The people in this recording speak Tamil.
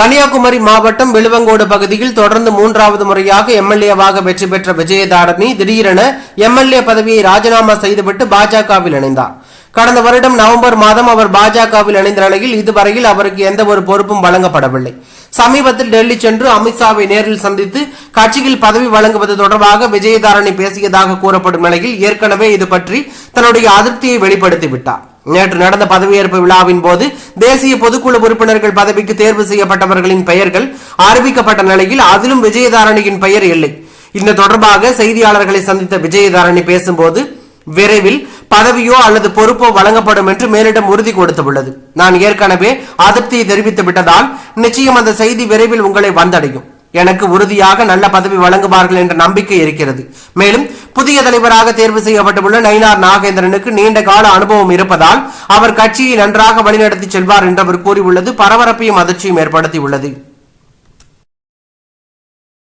கன்னியாகுமரி மாவட்டம் விழுவங்கோடு பகுதியில் தொடர்ந்து மூன்றாவது முறையாக எம்எல்ஏவாக வெற்றி பெற்ற விஜயதாரணி திடீரென எம்எல்ஏ பதவியை ராஜினாமா செய்துவிட்டு பாஜகவில் இணைந்தார். கடந்த வருடம் நவம்பர் மாதம் அவர் பாஜகவில் இணைந்த நிலையில் இதுவரையில் அவருக்கு எந்த ஒரு பொறுப்பும் வழங்கப்படவில்லை. சமீபத்தில் டெல்லி சென்று அமித்ஷாவை நேரில் சந்தித்து கட்சியில் பதவி வழங்குவது தொடர்பாக விஜயதாரணி பேசியதாக கூறப்படும் நிலையில் ஏற்கனவே இது பற்றி தன்னுடைய அதிருப்தியை வெளிப்படுத்திவிட்டார். நேற்று நடந்த பதவியேற்பு விழாவின் போது தேசிய பொதுக்குழு உறுப்பினர்கள் பதவிக்கு தேர்வு செய்யப்பட்டவர்களின் பெயர்கள் அறிவிக்கப்பட்ட நிலையில் அதிலும் விஜயதாரணியின் பெயர் இல்லை. இந்த தொடர்பாக செய்தியாளர்களை சந்தித்த விஜயதாரணி பேசும்போது விரைவில் பதவியோ அல்லது பொறுப்போ வழங்கப்படும் என்று மேலிடம் உறுதி கொடுத்துள்ளது. நான் ஏற்கனவே அதிருப்தியை தெரிவித்து விட்டதால் நிச்சயம் அந்த செய்தி விரைவில் உங்களை வந்தடையும். எனக்கு உறுதியாக நல்ல பதவி வழங்குவார்கள் என்ற நம்பிக்கை இருக்கிறது. மேலும் புதிய தலைவராக தேர்வு செய்யப்பட்டுள்ள நயினார் நாகேந்திரனுக்கு நீண்ட கால அனுபவம் இருப்பதால் அவர் கட்சியை நன்றாக வழிநடத்தி செல்வார் என்று அவர் கூறியுள்ளது பரபரப்பையும் அதிர்ச்சியும் ஏற்படுத்தியுள்ளது.